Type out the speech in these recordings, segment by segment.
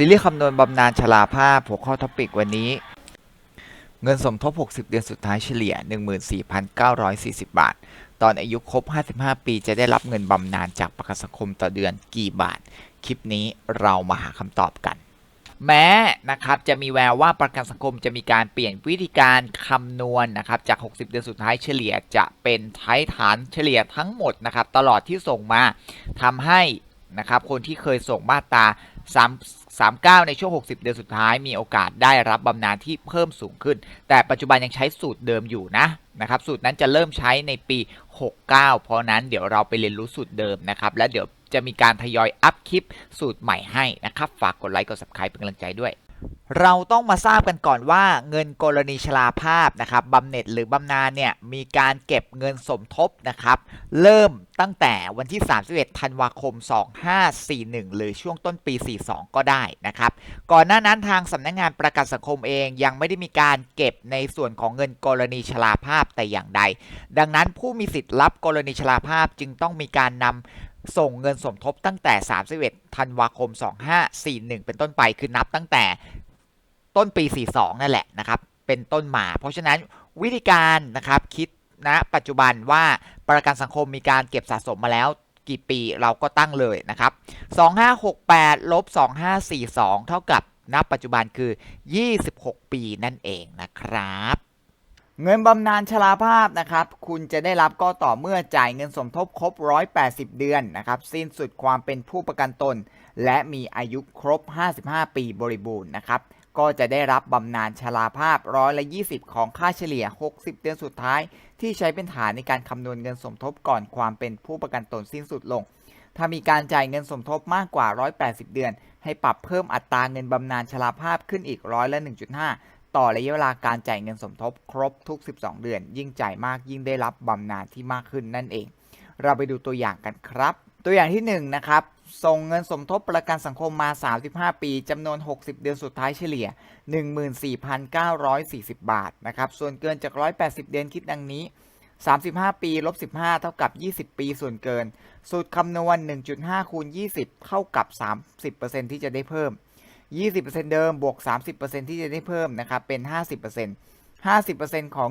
ซีรีส์คำนวณบำนาญชราภาพหัวข้อท็อปิกวันนี้ เงินสมทบ 60 เดือนสุดท้ายเฉลี่ย 14,940 บาท ตอนอายุครบ 55 ปีจะได้รับเงินบำนาญจากประกันสังคมต่อเดือนกี่บาท คลิปนี้เรามาหาคำตอบกัน แม้นะครับจะมีแววว่าประกันสังคมจะมีการเปลี่ยนวิธีการคำนวณนะครับจาก 60 เดือนสุดท้ายเฉลี่ยจะเป็นใช้ฐานเฉลี่ยทั้งหมดนะครับตลอดที่ส่งมาทำให้นะครับคนที่เคยส่งมาตรา 3 39 ในช่วง 60 เดือนสุดท้ายมีโอกาสได้รับบำนาญที่เพิ่มสูงขึ้น แต่ปัจจุบันยังใช้สูตรเดิมอยู่นะนะครับสูตรนั้นจะเริ่มใช้ในปี 69 เพราะนั้นเดี๋ยวเราไปเรียนรู้สูตรเดิมนะครับ และเดี๋ยวจะมีการทยอยอัพคลิปสูตรใหม่ให้นะครับ ฝากกดไลค์กด subscribe เป็นกำลังใจด้วย เราต้องมาทราบกันก่อนว่าเงินกรณีชราภาพนะครับบำเหน็จหรือบำนาญเนี่ยมีการเก็บเงินสมทบนะครับ เริ่มตั้งแต่วันที่ 31 ธันวาคม 2541 หรือช่วงต้นปี 42 ก็ได้นะครับ ก่อนหน้านั้นทางสำนักงงานประกันสังคมเองยังไม่ได้มีการเก็บในส่วนของเงินกรณีชราภาพแต่อย่างใด ดังนั้นผู้มีสิทธิ์รับกรณีชราภาพจึงต้องมีการนำส่งเงินสมทบตั้งแต่ 31 ธันวาคม 2541 เป็นต้นไป คือนับตั้งแต่ต้นปี 42 นั่นแหละนะครับ เป็นต้นมา เพราะฉะนั้นวิธีการนะครับคิด ณปัจจุบันว่าประกันสังคมมีการเก็บสะสมมาแล้วกี่ปีเราก็ตั้งเลยนะครับ 2568ลบ2542 เท่ากับณปัจจุบันคือ 26 ปีนั่นเองนะครับ เงินบำนาญชราภาพนะครับ คุณจะได้รับก็ต่อเมื่อจ่ายเงินสมทบครบ 180 เดือนนะครับ สิ้นสุดความเป็นผู้ประกันตน และมีอายุครบ 55 ปีบริบูรณ์นะครับ ก็จะได้รับบำนาญชราภาพร้อยละ 20 ของค่าเฉลี่ย 60 เดือนสุดท้าย ที่ใช้เป็นฐานในการคำนวณเงินสมทบก่อนความเป็นผู้ประกันตนสิ้นสุดลง ถ้ามีการจ่ายเงินสมทบมากกว่า 180 เดือน ให้ปรับเพิ่มอัตราเงินบำนาญชราภาพขึ้นอีกร้อยละ 1.5 ต่อระยะเวลาการจ่ายเงินสมทบครบทุก 12 เดือน ยิ่งจ่ายมากยิ่งได้รับบำนาญที่มากขึ้นนั่นเอง เราไปดูตัวอย่างกันครับ ตัวอย่างที่1นะครับ ส่งเงินสมทบประกันสังคมมา 35 ปี จำนวน 60 เดือนสุดท้ายเฉลี่ย 14,940 บาท นะครับ ส่วนเกินจาก 180 เดือนคิดดังนี้ 35 ปี ลบ 15 เท่ากับ 20 ปี ส่วนเกิน สูตรคำนวณ 1.5 คูณ 20 เท่ากับ 30%ที่จะได้เพิ่ม 20%เดิม บวก 30%ที่จะได้เพิ่ม นะครับ เป็น 50% 50%ของ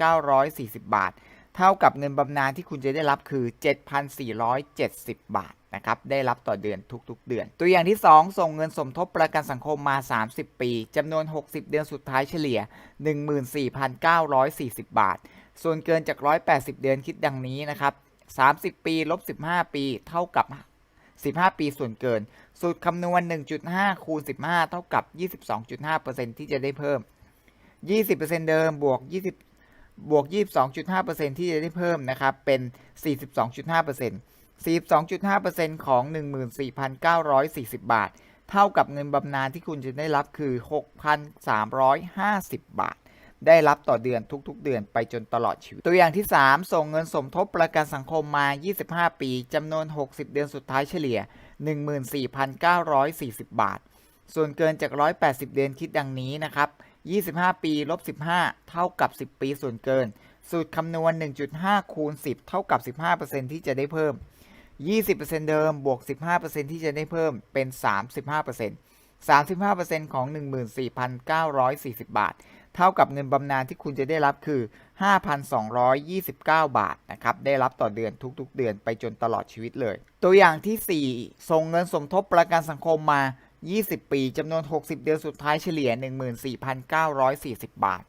14,940 บาท เท่ากับเงินบำนาญที่คุณจะได้รับคือ 7,470 บาทนะครับ ได้รับต่อเดือนทุกๆ เดือน ตัวอย่างที่ 2 ส่งเงินสมทบประกันสังคมมา 30 ปีจำนวน 60 เดือนสุดท้ายเฉลี่ย 14,940 บาท ส่วนเกินจาก 180 เดือนคิดดังนี้นะครับ 30 ปีลบ15 ปี เท่ากับ 15 ปีส่วนเกิน สูตรคำนวณ 1.5 คูณ 15 เท่ากับ 22.5%ที่จะได้เพิ่ม 20%เดิมบวก 20 บวก 22.5%ที่จะได้เพิ่มนะครับเป็น 42.5% 42.5%ของ 14,940 บาท เท่ากับเงินบำนาญที่คุณจะได้รับคือ 6,350 บาท ได้รับต่อเดือนทุกๆ เดือนไปจนตลอดชีวิต ตัวอย่างที่ 3 ส่งเงินสมทบประกันสังคมมา 25 ปีจำนวน 60 เดือนสุดท้ายเฉลี่ย 14,940 บาท ส่วนเกินจาก 180 เดือนคิดดังนี้นะครับ 25 ปีลบ15 เท่ากับ 10 ปีส่วนเกิน สูตรคำนวณ 1.5 คูณ 10 เท่ากับ 15%ที่จะได้เพิ่ม 20%เดิมบวก 15%ที่จะได้เพิ่มเป็น 35% 35%ของ 14,940 บาท เท่ากับเงินบำนาญที่คุณจะได้รับคือ 5,229 บาทนะครับ ได้รับต่อเดือนทุกๆ เดือนไปจนตลอดชีวิตเลย ตัวอย่างที่ 4 ส่งเงินสมทบประกันสังคมมา 20 ปีจำนวน 60 เดือนสุดท้ายเฉลี่ย 14,940 บาท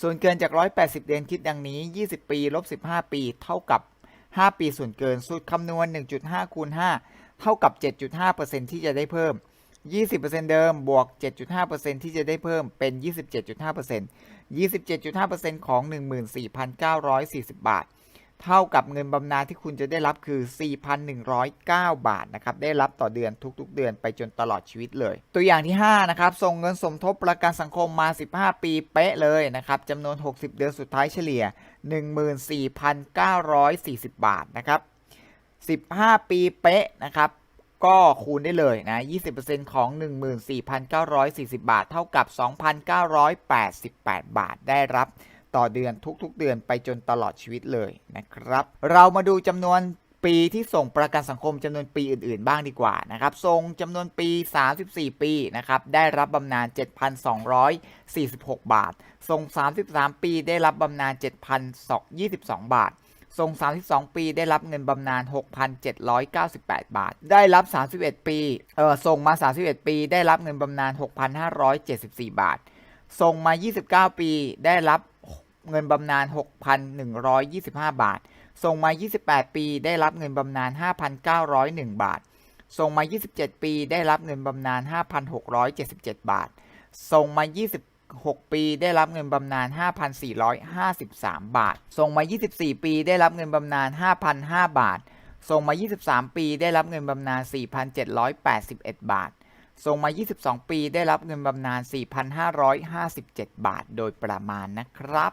ส่วนเกินจาก 180 เดือนคิดดังนี้ 20 ปีลบ15 ปี เท่ากับ 5 ปีส่วนเกิน สูตรคำนวณ 1.5 คูณ 5 เท่ากับ 7.5%ที่จะได้เพิ่ม 20%เดิมบวก 7.5%ที่จะได้เพิ่มเป็น 27.5% 27.5%ของ 14,940 บาท เท่ากับเงินบำนาญที่คุณจะได้รับคือ 4,109 บาทนะครับได้รับต่อเดือนทุกๆ เดือนไปจนตลอดชีวิตเลย ตัวอย่างที่5นะครับส่งเงินสมทบประกันสังคมมา 15 ปีเป๊ะเลยนะครับจำนวน 60 เดือนสุดท้ายเฉลี่ย 14,940 บาทนะครับ15 ปีเป๊ะนะครับก็คูณได้เลยนะ 20%ของ 14,940 บาท เท่ากับ 2,988 บาท ได้รับ ต่อเดือนทุกๆเดือนไปจนตลอดชีวิตเลยนะครับ เรามาดูจำนวนปีที่ส่งประกันสังคมจำนวนปีอื่นๆ บ้างดีกว่านะครับส่งจำนวนปี 34 ปีนะครับได้รับบำนาญ 7,246 บาทส่ง 33 ปีได้รับบำนาญ7,022 บาทส่ง 32 ปีได้รับเงินบำนาญ 6,798 บาท ได้รับ 31 ปี เออส่งมา 31 ปี ได้รับเงินบำนาญ 6,574 บาท ส่งมา 29 ปี ได้รับ เงินบำนาญ 6,125 บาท ส่งมา 28 ปีได้รับเงินบำนาญ 5,901 บาท ส่งมา 27 ปีได้รับเงินบำนาญ 5,677 บาท ส่งมา 26 ปีได้รับเงินบำนาญ 5,453 บาท ส่งมา 24 ปีได้รับเงินบำนาญ 5,005 บาท ส่งมา 23 ปีได้รับเงินบำนาญ 4,781 บาทส่งมา 22 ปี ได้รับเงินบำนาญ 4,557 บาท โดยประมาณนะครับ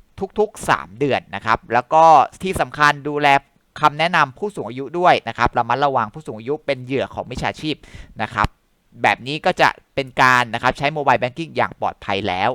ทุกๆ 3 เดือนนะครับ แล้วก็ที่สำคัญดูแลคำแนะนำผู้สูงอายุด้วยนะครับระมัดระวังผู้สูงอายุเป็นเหยื่อของมิจฉาชีพนะครับ แบบนี้ก็จะเป็นการนะครับใช้โมบายแบงกิ้งอย่างปลอดภัยแล้ว